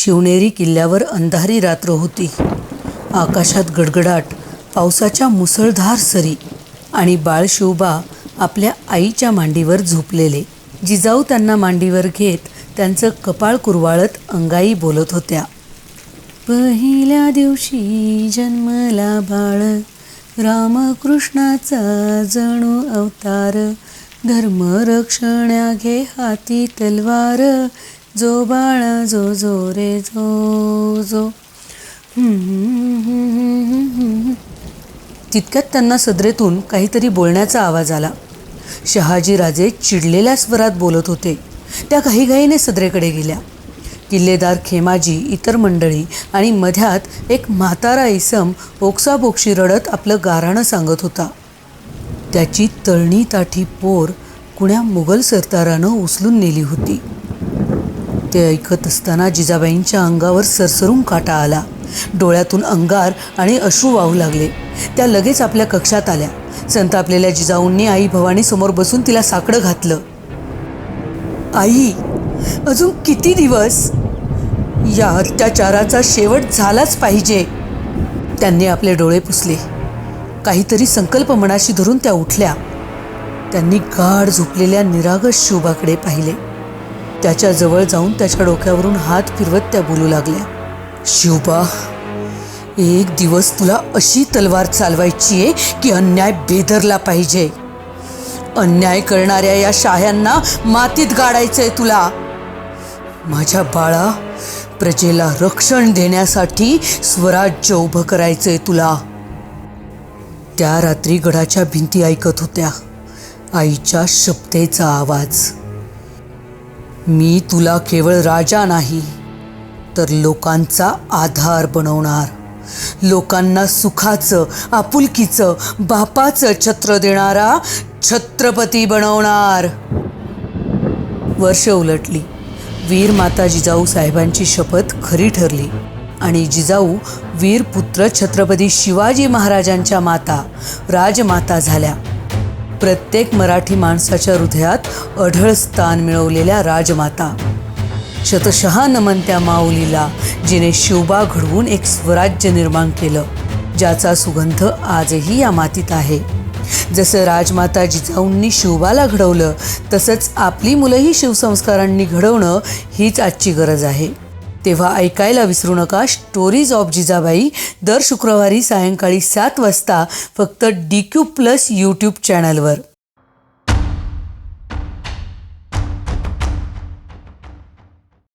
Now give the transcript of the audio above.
शिवनेरी किल्ल्यावर अंधारी रात्र होती. आकाशात गडगडाट पावसाच्या मुसळधार सरी आणि बाळशिवबा आपल्या आईच्या मांडीवर झोपलेले. जिजाऊ त्यांना मांडीवर घेत त्यांचं कपाळ कुरवाळत अंगाई बोलत होत्या. पहिल्या दिवशी जन्मला बाळ रामकृष्णाचा जणू अवतार धर्मरक्षण्या घे हाती तलवार. जो बाळा जो जो रे जो जो तितक्यात त्यांना सदरेतून काहीतरी बोलण्याचा आवाज आला. शहाजीराजे चिडलेल्या स्वरात बोलत होते. त्या घाईघाईने सदरेकडे गेल्या. किल्लेदार खेमाजी इतर मंडळी आणि मध्यात एक म्हातारा इसम ओक्साबोक्शी रडत आपलं गाराणं सांगत होता. त्याची तळणी ताठी पोर कुण्या मुघल सरदारानं उचलून नेली होती. ते ऐकत असताना जिजाबाईंच्या अंगावर सरसरून काटा आला. डोळ्यातून अंगार आणि अश्रू वाहू लागले. त्या लगेच आपल्या कक्षात आल्या. संतापलेल्या जिजाऊंनी आई भवानी समोर बसून तिला साकडं घातलं. आई अजून किती दिवस? या अत्याचाराचा शेवट झालाच पाहिजे. त्यांनी आपले डोळे पुसले. काहीतरी संकल्प मनाशी धरून त्या उठल्या. त्यांनी गाढ झोपलेल्या निरागस शिवबाकडे पाहिले. त्याच्याजवळ जाऊन त्याच्या डोक्यावरून हात फिरवत त्या बोलू लागल्या शिवबा एक दिवस तुला अशी तलवार चालवायची आहे की अन्याय बेदरला पाहिजे. अन्याय करणाऱ्या या शाह्यांना मातीत गाडायचंय तुला. माझ्या बाळा प्रजेला रक्षण देण्यासाठी स्वराज्य उभं करायचंय तुला. त्या रात्री गडाच्या भिंती ऐकत होत्या. आईच्या शपथेचा आवाज. मी तुला केवळ राजा नाही तर लोकांचा आधार बनवणार. लोकांना सुखाचं आपुलकीचं बापाचं छत्र देणारा छत्रपती बनवणार. वर्ष उलटली. वीर माता जिजाऊ साहेबांची शपथ खरी ठरली. आणि जिजाऊ वीर पुत्र छत्रपती शिवाजी महाराजांच्या माता राजमाता झाल्या. प्रत्येक मराठी माणसाच्या हृदयात अढळ स्थान मिळवलेल्या राजमाता. शतशः नमन त्या माऊलीला जिने शिवबा घडवून एक स्वराज्य निर्माण केलं ज्याचा सुगंध आजही या मातीत आहे. जसं राजमाता जिजाऊंनी शिवबाला घडवलं तसंच आपली मुलंही शिवसंस्कारांनी घडवणं हीच आजची गरज आहे. तेव्हा ऐकायला विसरू नका. स्टोरीज ऑफ जिजाबाई दर शुक्रवारी सायंकाळी सात वाजता फक्त डी क्यू प्लस यूट्यूब चॅनलवर